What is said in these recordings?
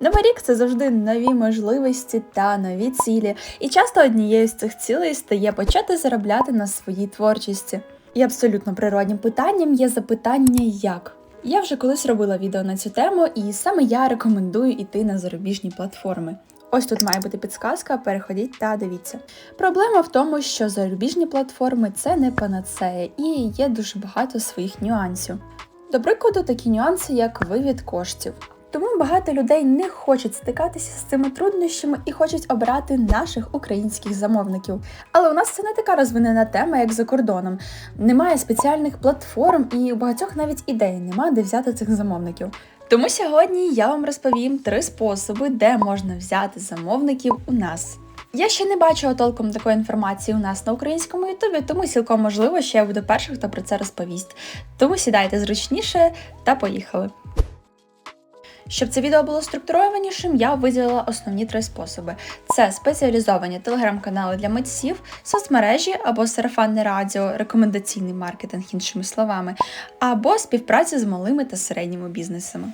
Новий рік це завжди нові можливості та нові цілі, і часто однією з цих цілей стає почати заробляти на своїй творчості. І абсолютно природнім питанням є запитання як. Я вже колись робила відео на цю тему, і саме я рекомендую йти на зарубіжні платформи. Ось тут має бути підсказка, переходіть та дивіться. Проблема в тому, що зарубіжні платформи це не панацея і є дуже багато своїх нюансів. До прикладу, такі нюанси, як вивід коштів. Тому багато людей не хочуть стикатися з цими труднощами і хочуть обрати наших українських замовників. Але у нас це не така розвинена тема, як за кордоном. Немає спеціальних платформ, і у багатьох навіть ідей нема, де взяти цих замовників. Тому сьогодні я вам розповім три способи, де можна взяти замовників у нас. Я ще не бачила толком такої інформації у нас на українському ютубі, тому цілком можливо, що я буду першим, хто про це розповість. Тому сідайте зручніше та поїхали. Щоб це відео було структурованішим, я виділила основні три способи: це спеціалізовані телеграм-канали для митців, соцмережі або сарафанне радіо, рекомендаційний маркетинг, іншими словами, або співпраця з малими та середніми бізнесами.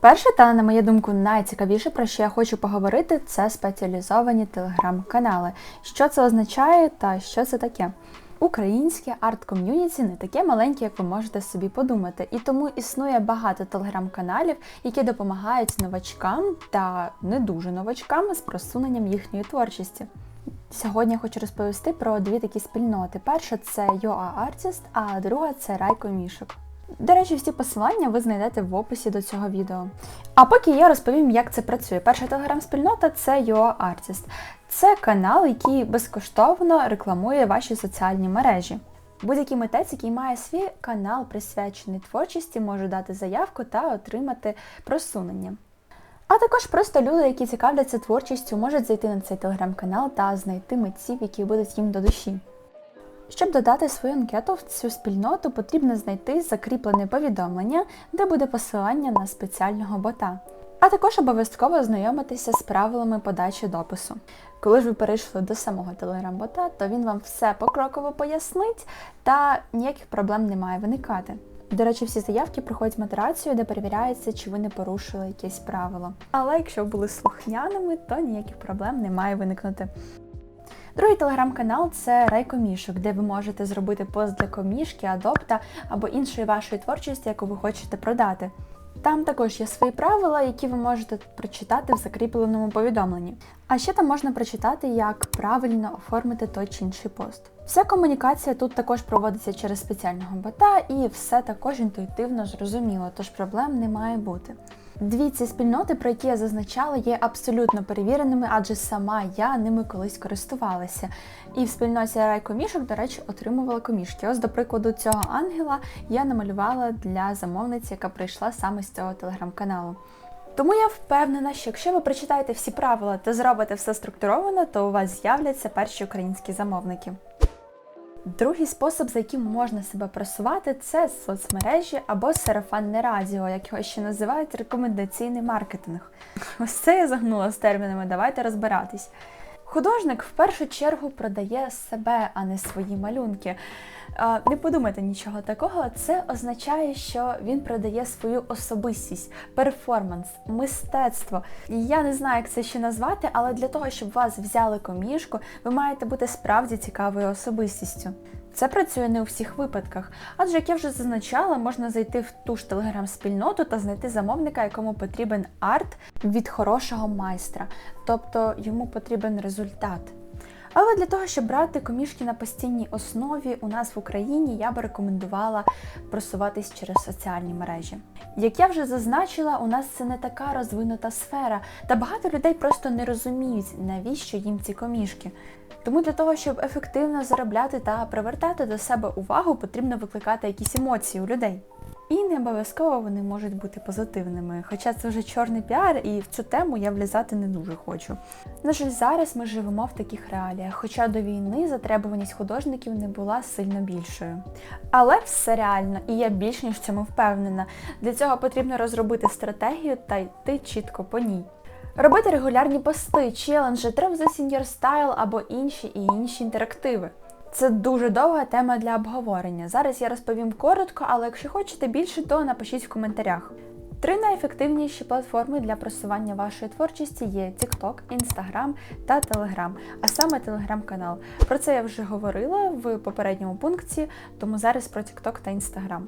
Перше та, на мою думку, найцікавіше, про що я хочу поговорити, це спеціалізовані телеграм-канали. Що це означає та що це таке? Українське арт-ком'юніті не таке маленьке, як ви можете собі подумати, і тому існує багато телеграм-каналів, які допомагають новачкам та не дуже новачкам з просуненням їхньої творчості. Сьогодні я хочу розповісти про дві такі спільноти. Перша це Yoa Artist, а друга це Райко Мішок. До речі, всі посилання ви знайдете в описі до цього відео. А поки я розповім, як це працює. Перша телеграм-спільнота це Yoa Artist. Це канал, який безкоштовно рекламує ваші соціальні мережі. Будь-який митець, який має свій канал, присвячений творчості, може дати заявку та отримати просунення. А також просто люди, які цікавляться творчістю, можуть зайти на цей телеграм-канал та знайти митців, які будуть їм до душі. Щоб додати свою анкету в цю спільноту, потрібно знайти закріплене повідомлення, де буде посилання на спеціального бота. А також обов'язково ознайомитися з правилами подачі допису. Коли ж ви перейшли до самого телеграм-бота, то він вам все покроково пояснить та ніяких проблем не має виникати. До речі, всі заявки проходять модерацію, де перевіряється, чи ви не порушили якесь правило. Але якщо були слухняними, то ніяких проблем не має виникнути. Другий телеграм-канал це Райкомішок, де ви можете зробити пост для комішки, адопта або іншої вашої творчості, яку ви хочете продати. Там також є свої правила, які ви можете прочитати в закріпленому повідомленні. А ще там можна прочитати, як правильно оформити той чи інший пост. Вся комунікація тут також проводиться через спеціального бота, і все також інтуїтивно зрозуміло, тож проблем не має бути. Дві ці спільноти, про які я зазначала, є абсолютно перевіреними, адже сама я ними колись користувалася. І в спільноті райкомішок, до речі, отримувала комішки. Ось, до прикладу, цього ангела я намалювала для замовниці, яка прийшла саме з цього телеграм-каналу. Тому я впевнена, що якщо ви прочитаєте всі правила та зробите все структуровано, то у вас з'являться перші українські замовники. Другий спосіб, за яким можна себе просувати, це соцмережі або сарафанне радіо, як його ще називають рекомендаційний маркетинг. Ось це я загнула з термінами, давайте розбиратись. Художник в першу чергу продає себе, а не свої малюнки. Не подумайте нічого такого, це означає, що він продає свою особистість, перформанс, мистецтво. Я не знаю, як це ще назвати, але для того, щоб вас взяли комішку, ви маєте бути справді цікавою особистістю. Це працює не у всіх випадках, адже, як я вже зазначала, можна зайти в ту ж телеграм-спільноту та знайти замовника, якому потрібен арт від хорошого майстра, тобто йому потрібен результат. Але для того, щоб брати комішки на постійній основі, у нас в Україні я би рекомендувала просуватись через соціальні мережі. Як я вже зазначила, у нас це не така розвинута сфера, та багато людей просто не розуміють, навіщо їм ці комішки. Тому для того, щоб ефективно заробляти та привертати до себе увагу, потрібно викликати якісь емоції у людей. І не обов'язково вони можуть бути позитивними, хоча це вже чорний піар, і в цю тему я влізати не дуже хочу. На жаль, зараз ми живемо в таких реаліях, хоча до війни затребуваність художників не була сильно більшою. Але все реально, і я більш ніж в цьому впевнена. Для цього потрібно розробити стратегію та йти чітко по ній. Робити регулярні пости, челенджі, the Senior Style або інші і інші інтерактиви. Це дуже довга тема для обговорення. Зараз я розповім коротко, але якщо хочете більше, то напишіть в коментарях. Три найефективніші платформи для просування вашої творчості є TikTok, Instagram та Telegram, а саме Telegram-канал. Про це я вже говорила в попередньому пункті, тому зараз про TikTok та Instagram.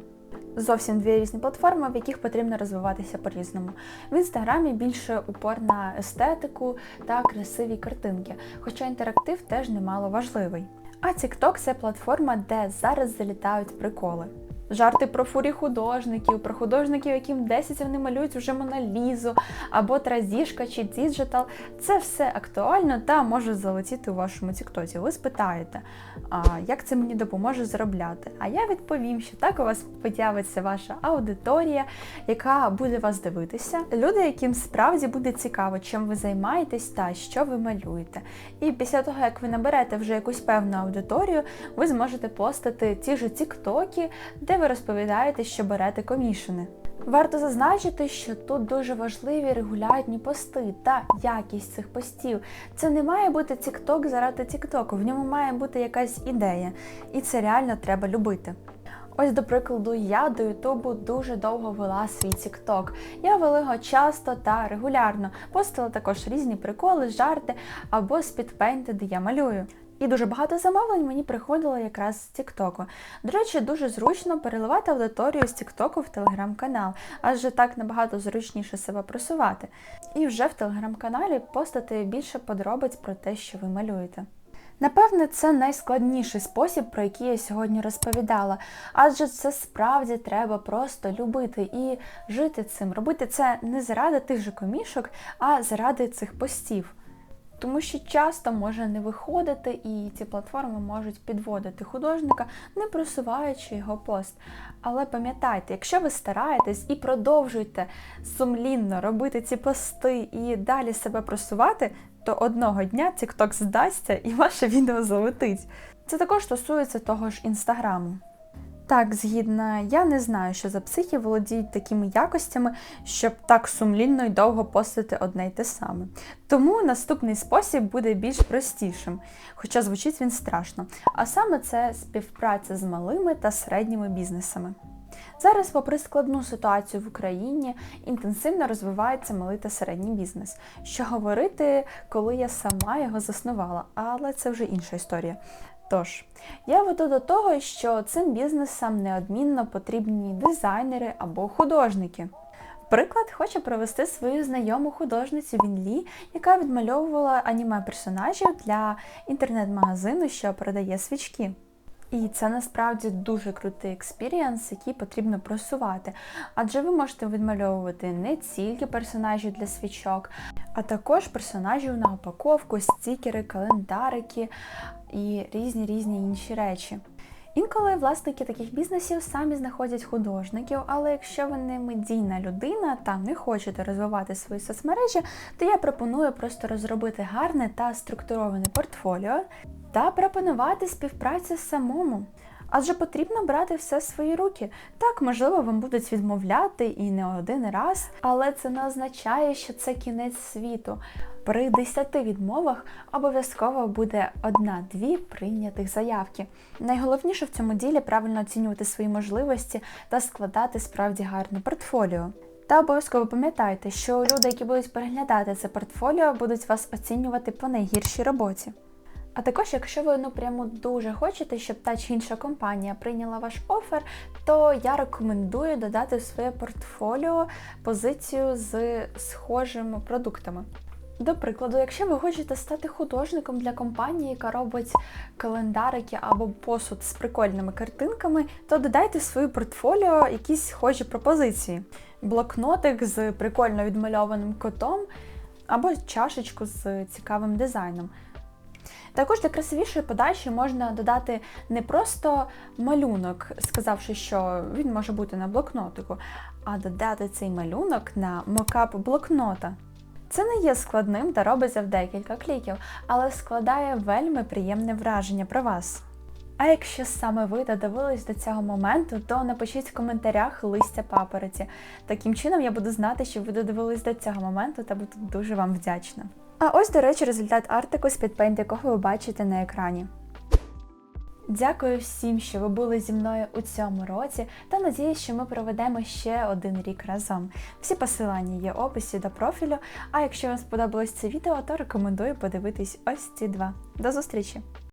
Зовсім дві різні платформи, в яких потрібно розвиватися по-різному. В інстаграмі більше упор на естетику та красиві картинки, хоча інтерактив теж немало важливий. А TikTok – це платформа, де зараз залітають приколи. Жарти про фурі художників, про художників, яким 10 вони малюють вже Моналізу, або Тразішка чи Діджитал. Це все актуально та може залетіти у вашому тіктоці. Ви спитаєте, а як це мені допоможе заробляти? А я відповім, що так у вас появиться ваша аудиторія, яка буде вас дивитися. Люди, яким справді буде цікаво, чим ви займаєтесь та що ви малюєте. І після того, як ви наберете вже якусь певну аудиторію, ви зможете постати ті ж тіктоки, де ви розповідаєте, що берете комішини. Варто зазначити, що тут дуже важливі регулярні пости та якість цих постів. Це не має бути TikTok заради TikTok, в ньому має бути якась ідея, і це реально треба любити. Ось, до прикладу, я до Ютубу дуже довго вела свій TikTok. Я вела його часто та регулярно. Постила також різні приколи, жарти або спідпейнти, де я малюю. І дуже багато замовлень мені приходило якраз з Тіктоку. До речі, дуже зручно переливати аудиторію з Тіктоку в телеграм-канал, адже так набагато зручніше себе просувати. І вже в телеграм-каналі постати більше подробиць про те, що ви малюєте. Напевне, це найскладніший спосіб, про який я сьогодні розповідала, адже це справді треба просто любити і жити цим, робити це не заради тих же комішок, а заради цих постів. Тому що часто може не виходити, і ці платформи можуть підводити художника, не просуваючи його пост. Але пам'ятайте, якщо ви стараєтесь і продовжуєте сумлінно робити ці пости і далі себе просувати, то одного дня TikTok здасться і ваше відео залетить. Це також стосується того ж інстаграму. Так, згідно, я не знаю, що за психи володіють такими якостями, щоб так сумлінно і довго постити одне й те саме. Тому наступний спосіб буде більш простішим, хоча звучить він страшно. А саме це співпраця з малими та середніми бізнесами. Зараз, попри складну ситуацію в Україні, інтенсивно розвивається малий та середній бізнес. Що говорити, коли я сама його заснувала, але це вже інша історія. Тож, я веду до того, що цим бізнесам неодмінно потрібні дизайнери або художники. Приклад хочу привести свою знайому художницю Вінлі, яка відмальовувала аніме персонажів для інтернет-магазину, що продає свічки. І це насправді дуже крутий експірієнс, який потрібно просувати. Адже ви можете відмальовувати не тільки персонажів для свічок, а також персонажів на упаковку, стікери, календарики і різні різні інші речі. Інколи власники таких бізнесів самі знаходять художників, але якщо ви не медійна людина та не хочете розвивати свої соцмережі, то я пропоную просто розробити гарне та структуроване портфоліо та пропонувати співпрацю самому. Адже потрібно брати все в свої руки. Так, можливо, вам будуть відмовляти і не один раз, але це не означає, що це кінець світу. При 10 відмовах обов'язково буде одна-дві прийнятих заявки. Найголовніше в цьому ділі правильно оцінювати свої можливості та складати справді гарне портфоліо. Та обов'язково пам'ятайте, що люди, які будуть переглядати це портфоліо, будуть вас оцінювати по найгіршій роботі. А також, якщо ви ну прямо дуже хочете, щоб та чи інша компанія прийняла ваш офер, то я рекомендую додати в своє портфоліо позицію з схожими продуктами. До прикладу, якщо ви хочете стати художником для компанії, яка робить календарики або посуд з прикольними картинками, то додайте в своє портфоліо якісь схожі пропозиції: блокнотик з прикольно відмальованим котом або чашечку з цікавим дизайном. Також для красивішої подачі можна додати не просто малюнок, сказавши, що він може бути на блокнотику, а додати цей малюнок на мокап блокнота. Це не є складним та робиться в декілька кліків, але складає вельми приємне враження про вас. А якщо саме ви додивились до цього моменту, то напишіть в коментарях листя папороті. Таким чином я буду знати, що ви додивились до цього моменту та буду дуже вам вдячна. А ось, до речі, результат артику з підпейнт, якого ви бачите на екрані. Дякую всім, що ви були зі мною у цьому році, та надіюсь, що ми проведемо ще один рік разом. Всі посилання є в описі до профілю. А якщо вам сподобалось це відео, то рекомендую подивитись ось ці два. До зустрічі!